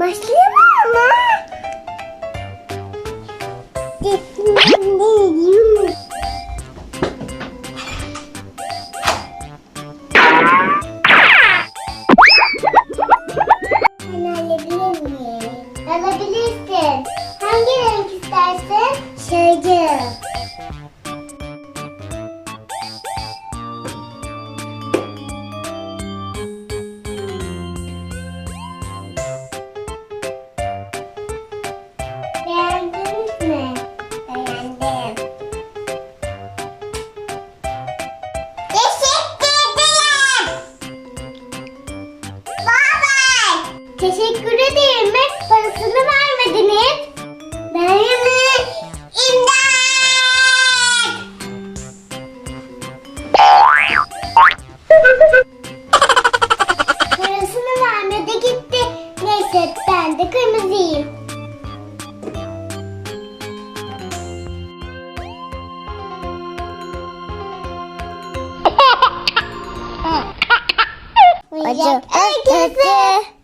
Başlayalım mı? Sen alabilir miyim? Alabilirsin. Hangi renk istersin? Teşekkür ederim. Parasını vermediniz. Benimle imdat. Parasını vermedi gitti. Neyse ben de kırmızıyım. Acı. Herkese.